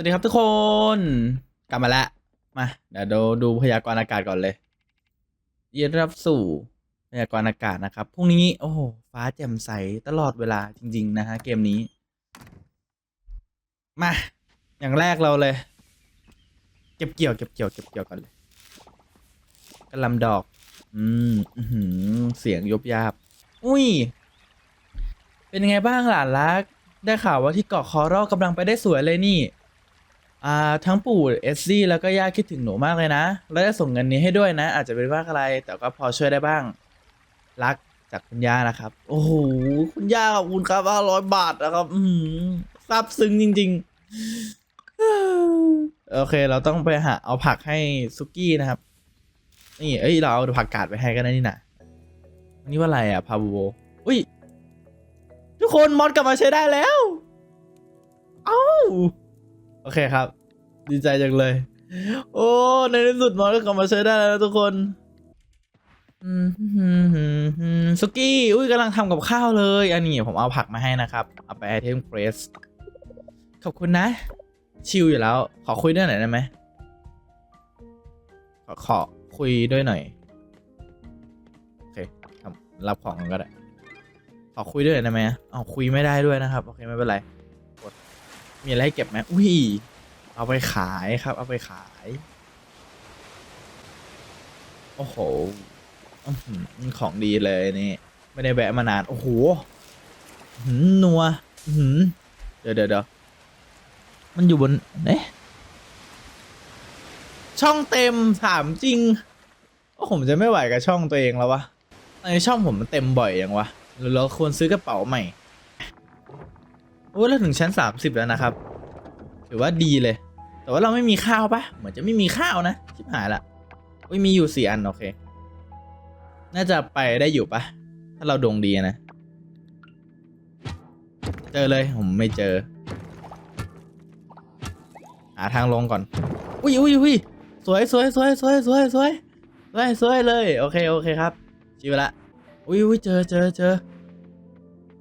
วัสดีครับทุกคน กลับมาแล้วมาเดี๋ยวดูดูพยากรณ์อากาศก่อนเลยยินดีรับสู่พยากรณ์อากาศนะครับพรุ่งนี้ โอ้โหฟ้าแจ่มใสตลอดเวลาจริง ๆ นะฮะเกมนี้ มา อย่างแรกเราเลย เก็บเกี่ยวเก็บเกี่ยวเก็บเกี่ยวก่อนเลยกระลำดอก อืมอือหือเสียงยบยาบ อุ้ย เป็นยังไงบ้างหลานรัก ได้ข่าวว่าที่เกาะคอรอกำลังไปได้สวยเลยนี่ อ่าทั้งปู่เอสซี่แล้วก็ย่าคิดถึงหนูมากเลยนะ แล้วได้ส่งเงินนี้ให้ด้วยนะ อาจจะเป็นว่าอะไร แต่ก็พอช่วยได้บ้าง รักจากคุณย่านะครับ โอ้โหคุณย่าขอบคุณครับห้าร้อยบาทนะครับ อืมซาบซึ้งจริง ๆ โอเค เราต้องไปหาเอาผักให้ซุกี้นะครับ นี่เอ้ยเราเอาผักกาดไปให้กันนะนี่นะอันนี้ว่าอะไรอะพาบูโบอุ้ยทุกคนมอดกลับมาใช้ได้แล้ว เอ้า อเคครับ ดีใจจังเลย โอ้ ในที่สุดมอสก็กลับมาใช้ได้แล้วนะทุกคนสุกี้ อุ้ยกำลังทำกับข้าวเลย อันนี้ผมเอาผักมาให้นะครับ เอาไปไอเทมเฟรสขอบคุณนะ ชิลอยู่แล้ว ขอคุยด้วยหน่อยได้ไหมขอขอคุยด้วยหน่อย โอเคทำรับของก็ได้ ขอคุยด้วยหน่อยได้ไหมเอาคุยไม่ได้ด้วยนะครับ โอเค ไม่เป็นไร มีอะไรให้เก็บไหมอุ้ย เอาไปขายครับ เอาไปขาย โอ้โหอื้อหือของดีเลยนี่ ไม่ได้แวะมานาน โอ้โหอื้อหือนัวอื้อหือเดี๋ยวเดี๋ยวเดี๋ยวมันอยู่บนเอ๊ะช่องเต็มถามจริงว่าผมจะไม่ไหวกับช่องตัวเองแล้ววะในช่องผมมันเต็มบ่อยอยังวะเราควรซื้อกระเป๋าใหม่ อ้เราถึงชั้นสามสิบแล้วนะครับถือว่าดีเลย แต่ว่าเราไม่มีข้าวปะเหมือนจะไม่มีข้าวนะชิบหายละอุ้ยมีอยู่สี่อันโอเค น่าจะไปได้อยู่ปะถ้าเราดวงดีนะ เจอเลยผมไม่เจอ หาทางลงก่อน อุ้ยอุ้ยอุ้ยสวยสวยสวยสวยสวยสวยสวยสวยเลย โอเคโอเคครับชิวละอุ้ยอุ้ยเจอเจอเจอ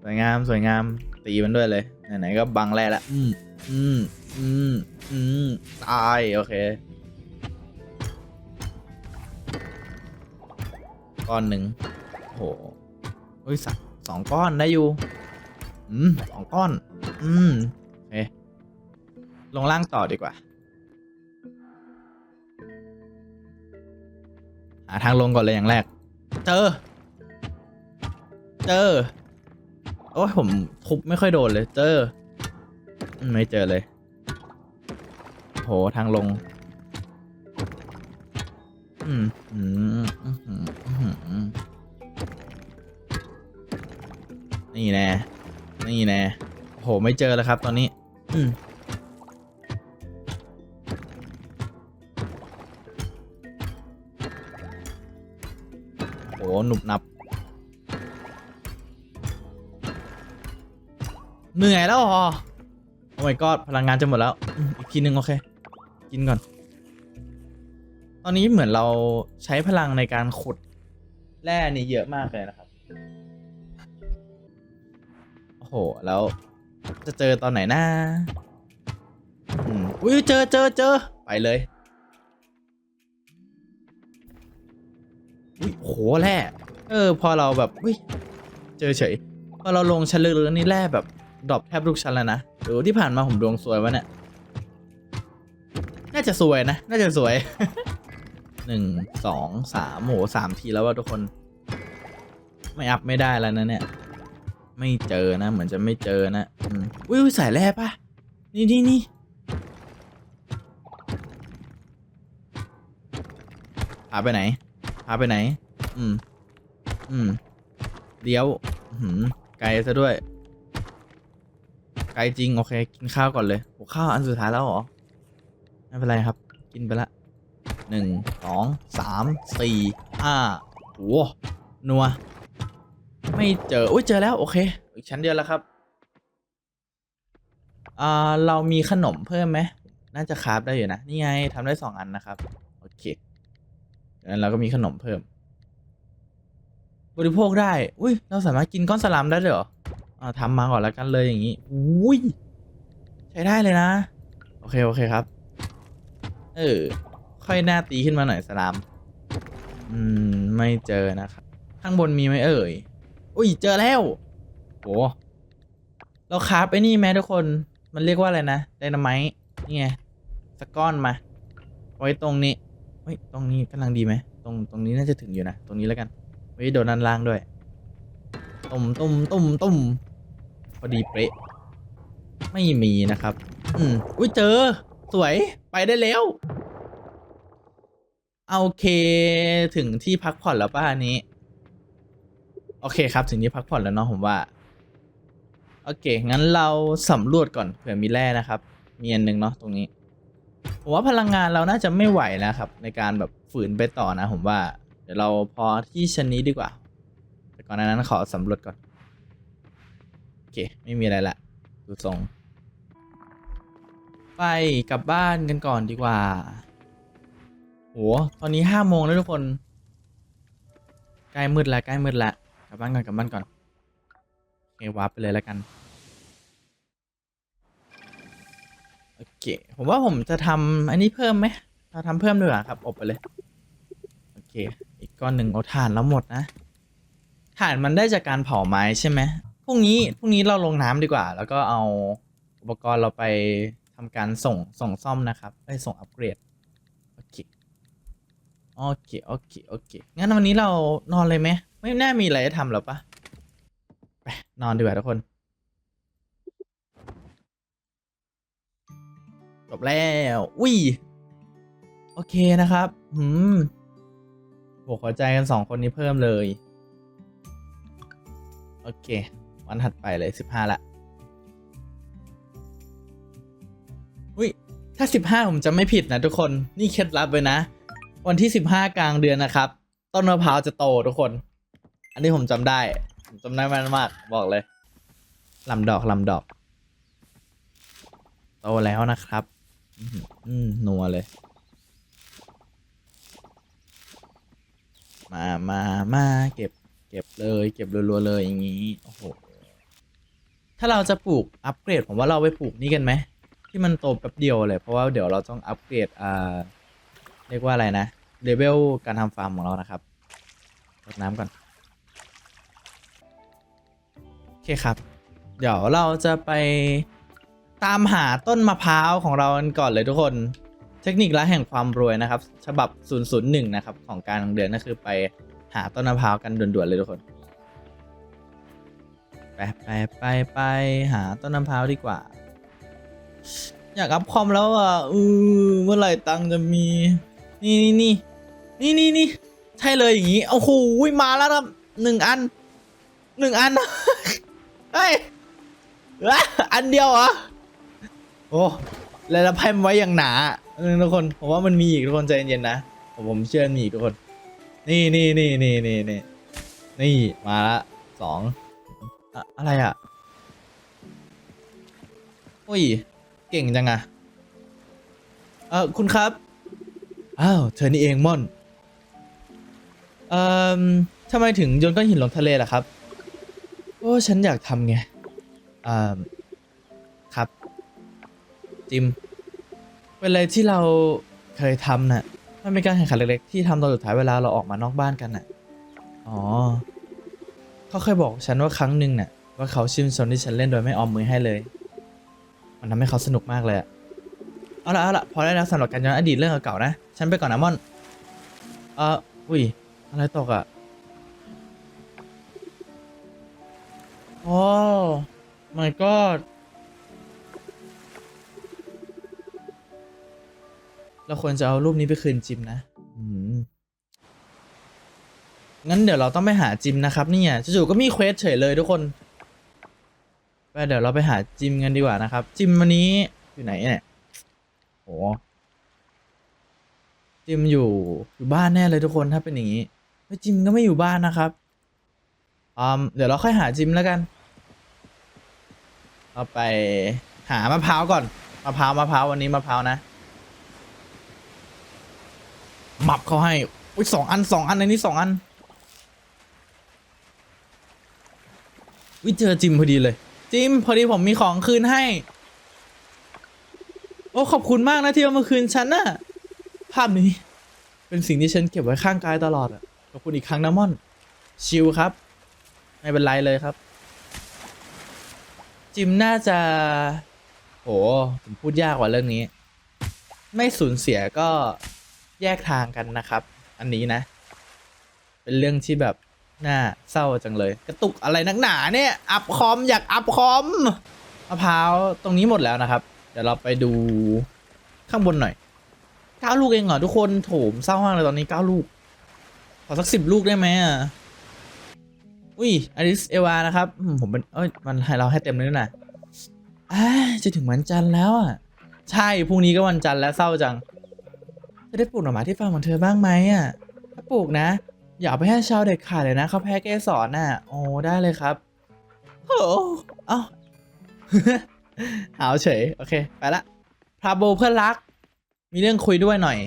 สวยงามสวยงามตีมันด้วยเลย ไหนๆก็บังแร่ละอืมอืมอืมอืมตาย โอเคก้อนหนึ่งโหเฮ้ยสักสองก้อนได้อยู่ อืมสองก้อน อืมโอเคลงล่างต่อดีกว่า หาทางลงก่อนเลยอย่างแรก เจอ เจอ อ้ยผมทุบไม่ค่อยโดนเลยเจอ ไม่เจอเลย โหทางลง อืมอืมอืมอืมนี่แน่นี่แน่โหไม่เจอแล้วครับตอนนี้ อืมโหหนุบหนับ เหนื่อยแล้วเหรอโอ้ my god พลังงานจะหมดแล้ว อีกทีหนึ่งโอเค กินก่อน ตอนนี้เหมือนเราใช้พลังในการขุดแร่นี่เยอะมากเลยนะครับ โอ้โห แล้วจะเจอตอนไหนนะอืมอุ้ยเจอเจอเจอไปเลยอุ้ยโหแร่เออ พอเราแบบอุ้ยเจอเฉย พอเราลงชั้นลึกๆนี่แร่แบบ ดรอปแทบทุกชั้นแล้วนะหรือที่ผ่านมาผมดวงสวยวะเนี่ย น่าจะสวยนะ น่าจะสวยหนึ่งสองสามโหสามทีแล้วว่าทุกคน ไม่อัพไม่ได้แล้วนะเนี่ย ไม่เจอนะ เหมือนจะไม่เจอนะอุ้ยสายแร่ปะนี่นี่นี่พาไปไหนพาไปไหน อืม อืมเลี้ยวหืมไกลซะด้วย ไกลจริง โอเค กินข้าวก่อนเลยโอ้ข้าวอันสุดท้ายแล้วเหรอ ไม่เป็นไรครับ กินไปละหนึ่งสองสามสี่ห้าโอ้นัว ไม่เจอ อุ้ย เจอแล้ว โอเค อีกชั้นเดียวแล้วครับ อ่า เรามีขนมเพิ่มไหม น่าจะคราฟได้อยู่นะ นี่ไงทำได้สองอันนะครับ โอเคดังนั้นเราก็มีขนมเพิ่ม บริโภคได้ อุ้ย เราสามารถกินก้อนสลัมได้ด้วยเหรอ อ่าทำมาก่อนแล้วกันเลยอย่างนี้อุ้ยใช้ได้เลยนะ โอเค โอเคครับ เออ ค่อยหน้าตีขึ้นมาหน่อยสลาม อืม ไม่เจอนะครับ ข้างบนมีไหมเอ่ย อุ้ย เจอแล้วโหเราคราฟไอ้นี่แม้ทุกคน มันเรียกว่าอะไรนะไดนาไมต์นี่ไงสักก้อนมา ไว้ตรงนี้เฮ้ย ตรงนี้กำลังดีไหม ตรง ตรงนี้น่าจะถึงอยู่นะ ตรงนี้แล้วกันไว้โดนด้านล่างด้วย ตุ่มตุ่มตุ่มตุ่ม พอดีเป๊ะ ไม่มีนะครับ อืมอุ้ยเจอ สวยไปได้แล้วโอเคถึงที่พักผ่อนแล้วป่ะอันนี้ โอเคครับถึงที่พักผ่อนแล้วเนาะผมว่า โอเค งั้นเราสำรวจก่อนเผื่อมีแร่นะครับ มีอันหนึงเนาะตรงนี้ ผมว่าพลังงานเราน่าจะไม่ไหวนะครับ ในการแบบฝืนไปต่อนะ ผมว่า เดี๋ยวเราพอที่ชั้นนี้ดีกว่า แต่ก่อนหน้านั้นขอสำรวจก่อน เคไม่มีอะไรละดูทรงไปกลับบ้านกันก่อนดีกว่า โห ตอนนี้ห้าโมงแล้วทุกคน ใกล้มืดแล้วใกล้มืดแล้วกลับบ้านก่อนกลับบ้านก่อนโอเควาร์ปไปเลยแล้วกัน โอเค ผมว่าผมจะทำอันนี้เพิ่มไหมเราทำเพิ่มดีกว่าครับ อบไปเลย โอเค อีกก้อนหนึ่งเอาถ่านแล้วหมดนะ ถ่านมันได้จากการเผาไม้ใช่ไหม พรุ่งนี้พรุ่งนี้เราลงน้ำดีกว่า แล้วก็เอาอุปกรณ์เราไปทำการส่งส่งซ่อมนะครับไปส่งอัปเกรดโอเคโอเคโอเคโอเคงั้นวันนี้เรานอนเลยไหมไม่น่ามีอะไรจะทำหรอปะไปนอนดีกว่าทุกคนจบแล้วอุ้ยโอเคนะครับหืมบวกหัวใจกันสองคนนี้เพิ่มเลย โอเค วันถัดไปเลยสิบห้าละอุ้ยถ้าสิบห้าผมจะไม่ผิดนะทุกคนนี่เคล็ดลับเลยนะ วันที่สิบห้ากลางเดือนนะครับ ต้นมะพร้าวจะโตทุกคน อันนี้ผมจำได้ ผมจำได้แม่นมากบอกเลยลำดอกลำดอก โตแล้วนะครับ อืมนัวเลย มามามาเก็บ เก็บเลย เก็บรัวๆเลยอย่างนี้ โอ้โห ถ้าเราจะปลูกอัปเกรดผมว่าเราไปปลูกนี่กันไหมที่มันโตแป๊บเดียวเลย เพราะว่าเดี๋ยวเราต้องอัปเกรดอ่าเรียกว่าอะไรนะเลเวลการทำฟาร์มของเรานะครับรดน้ำก่อนโอเคครับ เดี๋ยวเราจะไปตามหาต้นมะพร้าวของเรากันก่อนเลยทุกคนเทคนิคละแห่งความรวยนะครับ ฉบับ 001 นะครับ ของการของเดือนก็คือไปหาต้นมะพร้าวกันด่วนๆเลยทุกคน ไปไปไปไปหาต้นมะพร้าวดีกว่า อยากอัพคอมแล้วอะอือเมื่อไหร่ตังจะมี นี่นี่นี่นี่นี่นี่ใช่เลยอย่างงี้โอ้โหมาแล้วครับหนึ่งอันหนึ่งอันเฮ้ยเอ้ยอันเดียวเหรอโอ้แล้วเราไพ่มันไว้อย่างหนาทุกคนผมว่ามันมีอีกทุกคนใจเย็นๆนะผมเชื่อมีอีกทุกคน นี่นี่นี่นี่นี่นี่นี่มาละสอง อะอะไรอะโอ้ย เก่งจังอะเออคุณครับ อ้าว เธอนี่เองม่อน เอ่อทำไมถึงโยนก้อนหินลงทะเลล่ะครับ โอ้ ฉันอยากทำไงอ่าครับ จิม เป็นอะไรที่เราเคยทำน่ะมันเป็นการแข่งขันเล็กๆที่ทำตอนสุดท้ายเวลาเราออกมานอกบ้านกันน่ะ อ๋อ เขาเคยบอกฉันว่าครั้งหนึ่งน่ะว่าเขาชื่นชมที่ฉันเล่นโดยไม่ออมมือให้เลย มันทำให้เขาสนุกมากเลยอะเอาละเอาละพอได้แล้วสำหรับการย้อนอดีตเรื่องเก่าๆนะ ฉันไปก่อนนะม่อน เอออุ้ย อะไรตกอะโอ้ my god เราควรจะเอารูปนี้ไปคืนจิมนะ งั้นเดี๋ยวเราต้องไปหาจิมนะครับเนี่ยจู่ๆก็มีเควสเฉยเลยทุกคนไปเดี๋ยวเราไปหาจิมกันดีกว่านะครับ จิมวันนี้อยู่ไหนเนี่ยโหจิมอยู่อยู่บ้านแน่เลยทุกคนถ้าเป็นอย่างนี้เฮ้ยจิมก็ไม่อยู่บ้านนะครับอืมเดี๋ยวเราค่อยหาจิมแล้วกันเราไปหามะพร้าวก่อนมะพร้าวมะพร้าววันนี้มะพร้าวนะหมับเขาให้อุ้ยสองอันสองอันในนี้สองอัน วิเจอจิมพอดีเลย จิมพอดีผมมีของคืนให้ โอ้ขอบคุณมากนะที่เอามาคืนฉันน่ะ ภาพนี้ เป็นสิ่งที่ฉันเก็บไว้ข้างกายตลอดอะขอบคุณอีกครั้งนะม่อน ชิลครับ ไม่เป็นไรเลยครับ จิมน่าจะ โหผมพูดยากกว่าเรื่องนี้ ไม่สูญเสียก็แยกทางกันนะครับ อันนี้นะ เป็นเรื่องที่แบบ น่าเศร้าจังเลย กระตุกอะไรนักหนาเนี่ยอัพคอมอยากอัพคอมมะพร้าวตรงนี้หมดแล้วนะครับ เดี๋ยวเราไปดูข้างบนหน่อยเก้าลูกเองเหรอทุกคนโถมเศร้ามากเลยตอนนี้เก้าลูก ขอสักสิบลูกได้ไหมอะอุ้ยอลิสเอวานะครับผมเป็นเอ้ยมันให้เราให้เต็มเลยนะจะถึงวันจันทร์แล้วอะใช่พรุ่งนี้ก็วันจันทร์แล้วเศร้าจัง จะได้ปลูกหน่อไม้ที่ฟาร์มของเธอบ้างไหมอะถ้าปลูกนะ อย่าไปให้ชาวเด็ดขาดเลยนะเขาแพ้เกสรน่ะ โอ้ได้เลยครับโอ้เอ้าหาวเฉย โอเค ไปละพาโบเพื่อนรัก มีเรื่องคุยด้วยหน่อย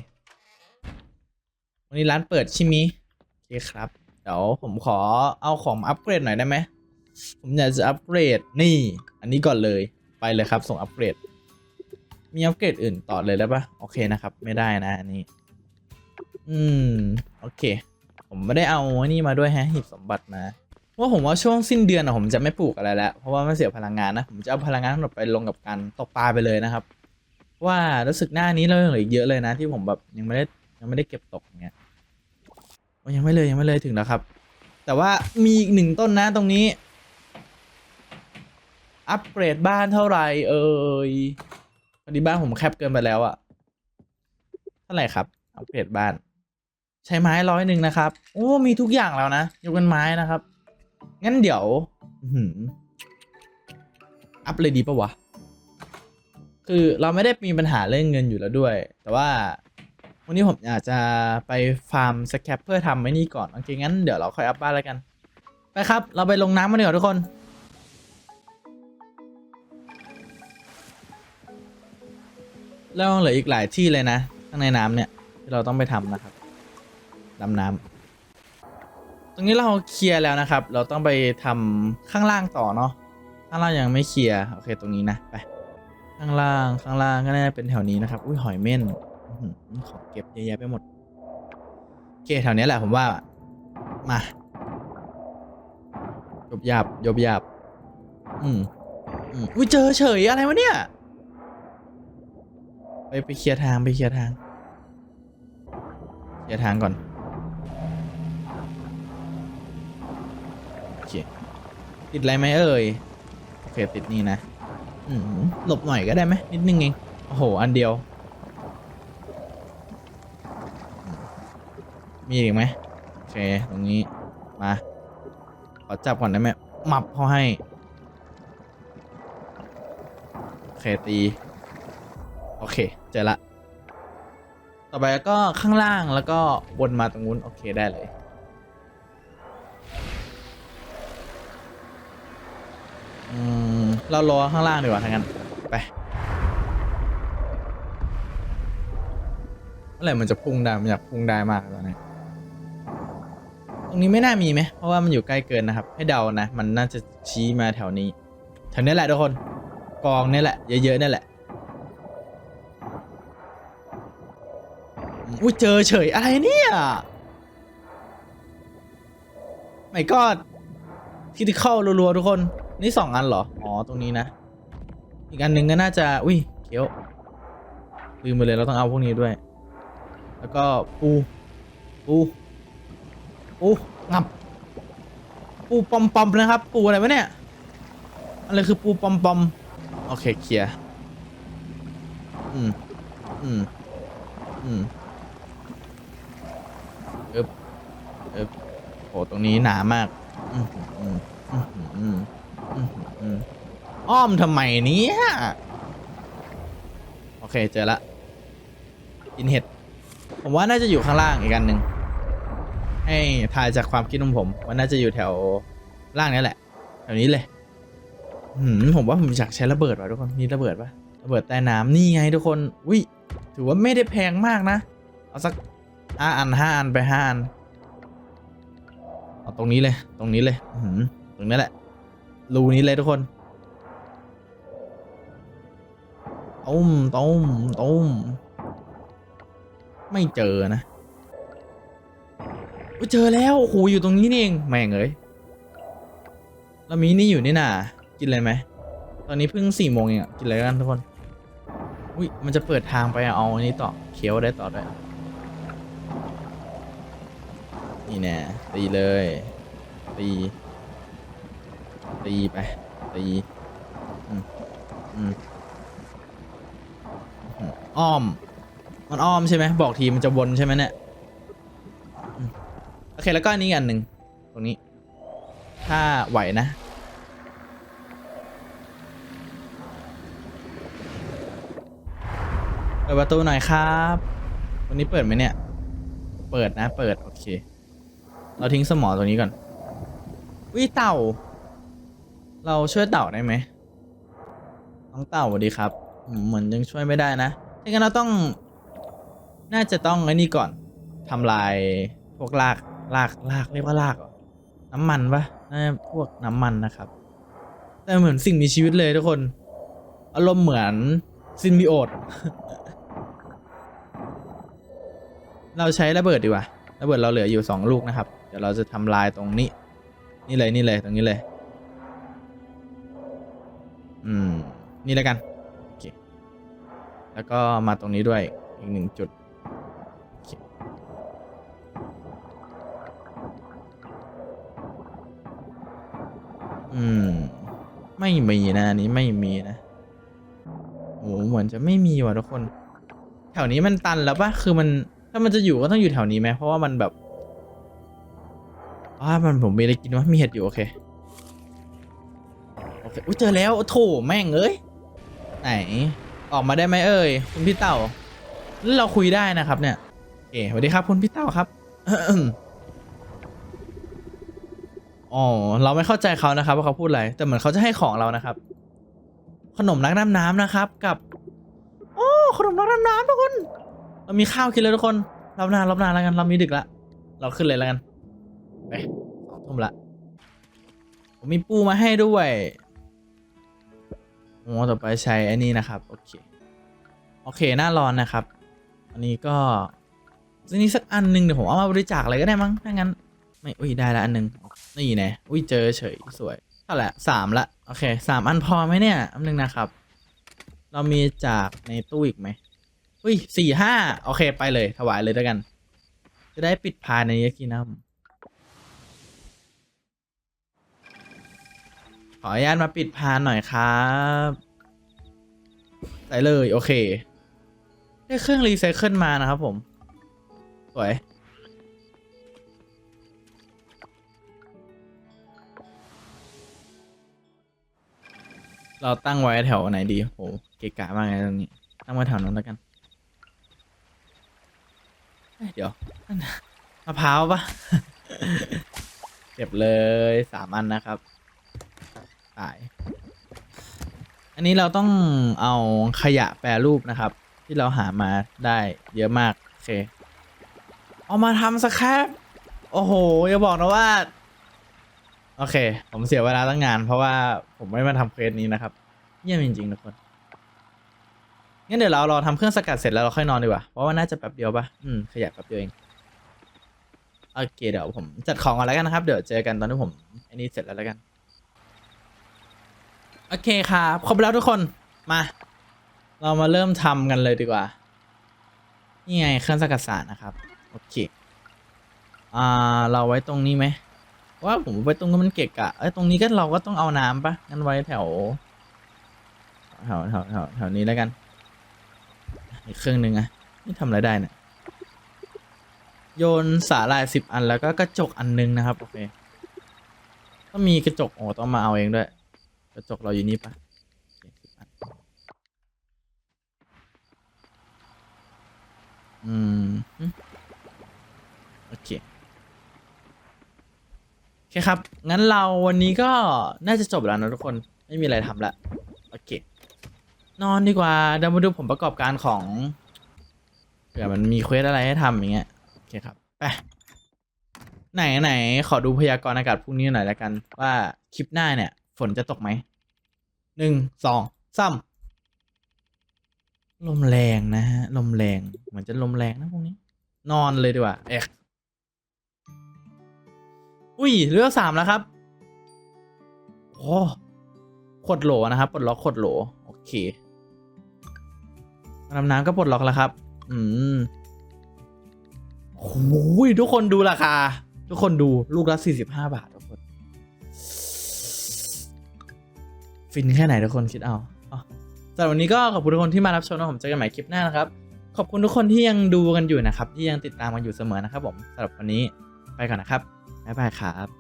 วันนี้ร้านเปิดใช่มิโอเคครับ เดี๋ยวผมขอเอาของอัปเกรดหน่อยได้ไหม ผมอยากจะอัปเกรดนี่ อันนี้ก่อนเลย ไปเลยครับ ส่งอัปเกรด มีอัปเกรดอื่นต่อเลยได้ปะโอเคนะครับ ไม่ได้นะอันนี้ อืม โอเค ผมไม่ได้เอาไอ้นี่มาด้วยแฮะหีบสมบัติมาว่าผมว่าช่วงสิ้นเดือนอะผมจะไม่ปลูกอะไรแล้วเพราะว่ามันเสียพลังงานนะผมจะเอาพลังงานทั้งหมดไปลงกับการตกปลาไปเลยนะครับ ว่ารู้สึกหน้านี้เรายังเหลืออีกเยอะเลยนะ ที่ผมแบบยังไม่ได้ยังไม่ได้เก็บตกเงี้ยยังไม่เลยยังไม่เลยถึงแล้วครับ แต่ว่ามีอีกหนึ่งต้นนะตรงนี้ อัปเกรดบ้านเท่าไหร่เอ่ยพอดีบ้านผมแคบเกินไปแล้วอะเท่าไหร่ครับอัปเกรดบ้าน ใช้ไม้ร้อยหนึ่งนะครับ โอ้ มีทุกอย่างแล้วนะยกเป็นไม้นะครับ งั้นเดี๋ยวอืออัพเลยดีปะวะ คือเราไม่ได้มีปัญหาเรื่องเงินอยู่แล้วด้วย แต่ว่าวันนี้ผมอยากจะไปฟาร์มสแคปเพื่อทำไอ้นี่ก่อน โอเค งั้นเดี๋ยวเราค่อยอัพบ้านแล้วกัน ไปครับ เราไปลงน้ำกันดีกว่าทุกคนแล้วเหลืออีกหลายที่เลยนะ ข้างในน้ำเนี่ย ที่เราต้องไปทำนะครับ ดำน้ำตรงนี้เราเคลียร์แล้วนะครับ เราต้องไปทำข้างล่างต่อเนาะข้างล่างยังไม่เคลียร์โอเคตรงนี้นะไปข้างล่างข้างล่างก็น่าจะเป็นแถวนี้นะครับ อุ้ยหอยเม่นของเก็บเยอะแยะไปหมดโอเคแถวนี้แหละผมว่ามาหยบหยับหยบหยับอืมอืมอุ้ยเจอเฉยอะไรวะเนี่ยไปไปเคลียร์ทางไปเคลียร์ทางเคลียร์ทางก่อน ติดอะไรไหมเอ่ย โอเคติดนี่นะอืมหลบหน่อยก็ได้ไหมนิดนึงเอง โอ้โห อันเดียว มีอีกไหมโอเค ตรงนี้ มา ขอจับก่อนได้ไหมหมับเขาให้ โอเคตี โอเค เจอละ ต่อไปก็ข้างล่างแล้วก็วนมาตรงนู้น โอเคได้เลย เรารอข้างล่างดีกว่าทั้งนั้นไปเมื่อไหร่มันจะพุ่งได้มันอยากพุ่งได้มากตอนนี้ตรงนี้ไม่น่ามีไหมเพราะว่ามันอยู่ใกล้เกินนะครับ ให้เดานะ มันน่าจะชี้มาแถวนี้ แถวนี้แหละทุกคน กองนี่แหละ เยอะๆนี่แหละ อุ้ยเจอเฉยอะไรเนี่ยไม่ก็คิดเข้ารัวๆทุกคน นี่สองอันเหรอ อ๋อ ตรงนี้นะ อีกอันหนึ่งก็น่าจะ อุ้ยเขียว ลืมไปเลยเราต้องเอาพวกนี้ด้วย แล้วก็ปูปูปูงับ ปูปอมปอมนะครับ ปูอะไรวะเนี่ย อะไรคือปูปอมปอม โอเคเคลียร์ อืม อืม อืมอึบอึบโหตรงนี้หนามาก อืมอืมอืมอืม อ้อมทำไมเนี้โอเคเจอละกินเห็ดผมว่าน่าจะอยู่ข้างล่างอีกอันหนึ่งให้ทายจากความคิดของผมว่าน่าจะอยู่แถวล่างนี่แหละแถวนี้เลยหืมผมว่าผมอยากใช้ระเบิดว่ะทุกคนมีระเบิดปะระเบิดใต้น้ำนี่ไงทุกคนวิถือว่าไม่ได้แพงมากนะ เอาสักห้าอันห้าอันไปห้าอันเอาตรงนี้เลย ตรงนี้เลยหือตรงนี้แหละ รูนี้เลยทุกคนตุ้มตุ้มตุ้มไม่เจอนะเจอแล้วโอ้โหอยู่ตรงนี้นี่เองแม่งเอ้ยเรามีนี่อยู่นี่น่ะ กินเลยไหมตอนนี้เพิ่งสี่โมงเองอะกินเลยกันทุกคนอุ้ยมันจะเปิดทางไปเอาอันนี้ต่อเคี้ยวได้ต่อด้วยนี่แน่ตีเลยตี ตีไปตีอืมอืมอ้อม มันอ้อมใช่ไหมบอกทีมันจะวนใช่ไหมเนี่ยโอเคแล้วก็อันนี้อันหนึ่งตรงนี้ ถ้าไหวนะเปิดประตูหน่อยครับวันนี้เปิดไหมเนี่ย เปิดนะ เปิด โอเค เราทิ้งสมอตรงนี้ก่อนวิเต่า เราช่วยเต่าได้ไหมน้องเต่าสวัสดีครับเหมือนยังช่วยไม่ได้นะถ้างั้นเราต้อง น่าจะต้องไอ้นี่ก่อนทำลายพวกรากรากรากเรียกว่ารากเหรอน้ำมันปะน่าพวกน้ำมันนะครับ แต่เหมือนสิ่งมีชีวิตเลยทุกคน อารมณ์เหมือนซินบิโอตเราใช้ระเบิดดีกว่าระเบิดเราเหลืออยู่สองลูกนะครับ เดี๋ยวเราจะทำลายตรงนี้ นี่เลยนี่เลยตรงนี้เลย นี่แล้วกันโอเคแล้วก็มาตรงนี้ด้วยอีกหนึ่งจุดโอเคอืม ไม่มีนะอันนี้ไม่มีนะโอ้เหมือนจะไม่มีว่ะทุกคน แถวนี้มันตันแล้วปะคือมัน ถ้ามันจะอยู่ก็ต้องอยู่แถวนี้ไหมเพราะว่ามันแบบอ่ามันผมมีอะไรกินวะมีเห็ดอยู่โอเคโอเคอุ้ยเจอแล้วโถแม่งเอ้ย ไหน ออกมาได้ไหมเอ่ยคุณพี่เต่าเราคุยได้นะครับ เนี่ยโอเคสวัสดีครับคุณพี่เต่าครับอ๋อเราไม่เข้าใจเขานะครับว่าเขาพูดอะไร แต่เหมือนเขาจะให้ของเรานะครับ ขนมนักดำน้ำนะครับ กับโอ้ขนมนักดำน้ำทุกคน เรามีข้าวกินเลยทุกคนรับนานรับนานแล้วกันเรามีดึกละเราขึ้นเลยแล้วกันไปสองทุ่มละผมมีปูมาให้ด้วย โอ้ต่อไปใช้อันนี้นะครับ โอเค โอเค หน้าร้อนนะครับ อันนี้ก็อันนี้สักอันหนึ่งเดี๋ยวผมเอามาบริจาคอะไรก็ได้มั้ง ถ้างั้น ไม่ อุ้ย ได้ละอันหนึ่งนี่แน่อุ้ย เจอเฉย สวย เท่าไหร่สามละ โอเคสามอันพอไหมเนี่ย อันหนึ่งนะครับ เรามีจากในตู้อีกไหมอุ้ยสี่ห้า โอเค ไปเลย ถวายเลยแล้วกัน จะได้ปิดพานในยากินัม ขออนุญาตมาปิดพานหน่อยครับใส่เลยโอเค ได้เครื่องรีไซเคิลมานะครับผม สวย เราตั้งไว้แถวไหนดีโหเกะกะมากเลยตรงนี้ ตั้งไว้แถวนั้นแล้วกัน เดี๋ยวมะพร้าวปะเก็บเลยสามอันนะครับ ตาย อันนี้เราต้องเอาขยะแปรรูปนะครับ ที่เราหามาได้เยอะมาก โอเค เอามาทำสครับโอ้โห อย่าบอกนะว่า โอเค ผมเสียเวลาตั้งงาน เพราะว่าผมไม่มาทำเควสนี้นะครับ เยี่ยมจริงๆทุกคนงั้นเดี๋ยวเรารอทำเครื่องสกัดเสร็จแล้วเราค่อยนอนดีกว่า เพราะว่าน่าจะแป๊บเดียวปะอืม ขยับแป๊บเดียวเอง โอเค เดี๋ยวผมจัดของก่อนแล้วกันนะครับ เดี๋ยวเจอกันตอนที่ผมอ้นี่เสร็จแล้วแล้วกัน โอเคครับครบแล้วทุกคนมา เรามาเริ่มทำกันเลยดีกว่า นี่ไงเครื่องสกัดสารนะครับ โอเค อ่า เราไว้ตรงนี้ไหมว่าผมไว้ตรงนั้นมันเกะกะเอ้ตรงนี้ก็เราก็ต้องเอาน้ำปะงั้นไว้แถวแถวแถวแถวแถวนี้แล้วกัน อีกเครื่องหนึ่งอะนี่ทำอะไรได้เนี่ยโยนสาลายสิบอันแล้วก็กระจกอันนึงนะครับ โอเค ต้องมีกระจกโอ้ต้องมาเอาเองด้วย กระจกเราอยู่นี่ปะอืม โอเคโอเคครับ งั้นเราวันนี้ก็น่าจะจบแล้วนะทุกคน ไม่มีอะไรทำละ โอเค นอนดีกว่าเดี๋ยวมาดูผลประกอบการของเผื่อมันมีเควสอะไรให้ทำอย่างเงี้ย โอเคครับ ไป ไหนไหนขอดูพยากรณ์อากาศพรุ่งนี้หน่อยแล้วกัน ว่าคลิปหน้าเนี่ย ฝนจะตกไหม หนึ่ง สองสามลมแรงนะฮะ ลมแรง เหมือนจะลมแรงนะพวกนี้ นอนเลยดีกว่า เอ็กอุ้ยเรือสามแล้วครับ โอ้ขดโหลนะครับ ปลดล็อกขดโหล โอเคน้ำน้ำก็ปลดล็อกแล้วครับ อืมโอ้ยทุกคนดูราคา ทุกคนดูลูกละสี่สิบห้าบาท ฟินแค่ไหนทุกคนคิดเอาสำหรับวันนี้ก็ขอบคุณทุกคนที่มารับชมนะผมเจอกันใหม่คลิปหน้านะครับ ขอบคุณทุกคนที่ยังดูกันอยู่นะครับ ที่ยังติดตามกันอยู่เสมอนะครับผมสำหรับวันนี้ไปก่อนนะครับบ๊ายบายครับ